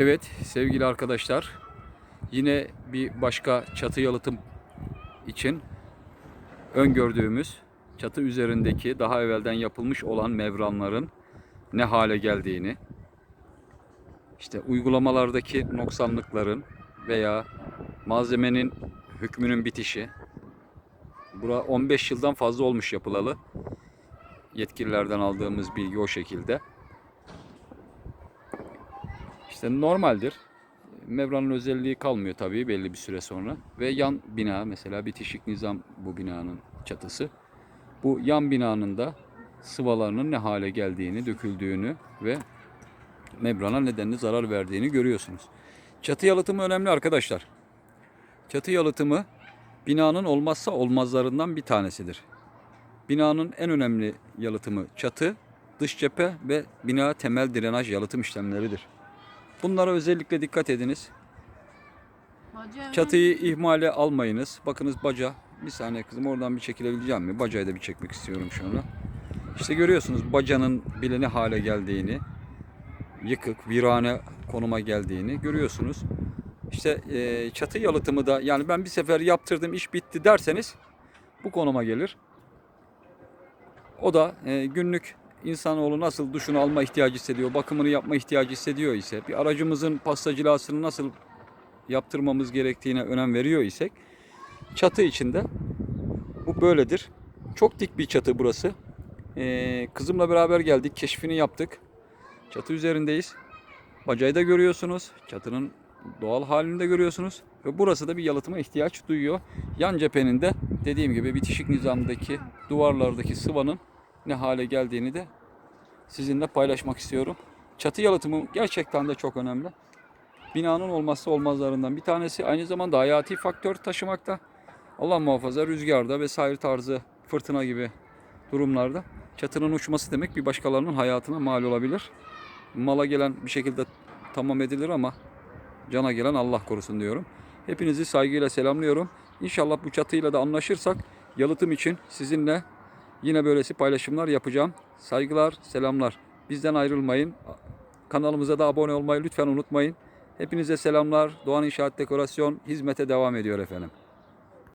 Evet sevgili arkadaşlar yine bir başka çatı yalıtım için öngördüğümüz çatı üzerindeki daha evvelden yapılmış olan mevranların ne hale geldiğini işte uygulamalardaki noksanlıkların veya malzemenin hükmünün bitişi bura 15 yıldan fazla olmuş yapılalı yetkililerden aldığımız bilgi o şekilde. İşte normaldir. Mevranın özelliği kalmıyor tabii belli bir süre sonra. Ve yan bina mesela bitişik nizam bu binanın çatısı. Bu yan binanın da sıvalarının ne hale geldiğini, döküldüğünü ve membrana nedenli zarar verdiğini görüyorsunuz. Çatı yalıtımı önemli arkadaşlar. Çatı yalıtımı binanın olmazsa olmazlarından bir tanesidir. Binanın en önemli yalıtımı çatı, dış cephe ve bina temel drenaj yalıtım işlemleridir. Bunlara özellikle dikkat ediniz. Çatıyı ihmale almayınız. Bakınız baca. Bir saniye kızım oradan bir çekilebileceğim mi? Bacayı da bir çekmek istiyorum şu anda. İşte görüyorsunuz bacanın bile ne hale geldiğini, yıkık, virane konuma geldiğini görüyorsunuz. İşte e, çatı yalıtımı da yani ben bir sefer yaptırdım iş bitti derseniz bu konuma gelir. O da e, günlük insanoğlu nasıl duşunu alma ihtiyacı hissediyor, bakımını yapma ihtiyacı hissediyor ise, bir aracımızın pastacılasını nasıl yaptırmamız gerektiğine önem veriyor isek, çatı içinde bu böyledir. Çok dik bir çatı burası. Ee, kızımla beraber geldik, keşfini yaptık. Çatı üzerindeyiz. Bacayı da görüyorsunuz. Çatının doğal halini de görüyorsunuz. Ve burası da bir yalıtıma ihtiyaç duyuyor. Yan cephenin de dediğim gibi bitişik nizamdaki duvarlardaki sıvanın ne hale geldiğini de sizinle paylaşmak istiyorum. Çatı yalıtımı gerçekten de çok önemli. Binanın olmazsa olmazlarından bir tanesi. Aynı zamanda hayati faktör taşımakta. Allah muhafaza rüzgarda vesaire tarzı fırtına gibi durumlarda çatının uçması demek bir başkalarının hayatına mal olabilir. Mala gelen bir şekilde tamam edilir ama cana gelen Allah korusun diyorum. Hepinizi saygıyla selamlıyorum. İnşallah bu çatıyla da anlaşırsak yalıtım için sizinle yine böylesi paylaşımlar yapacağım. Saygılar, selamlar. Bizden ayrılmayın. Kanalımıza da abone olmayı lütfen unutmayın. Hepinize selamlar. Doğan İnşaat Dekorasyon hizmete devam ediyor efendim.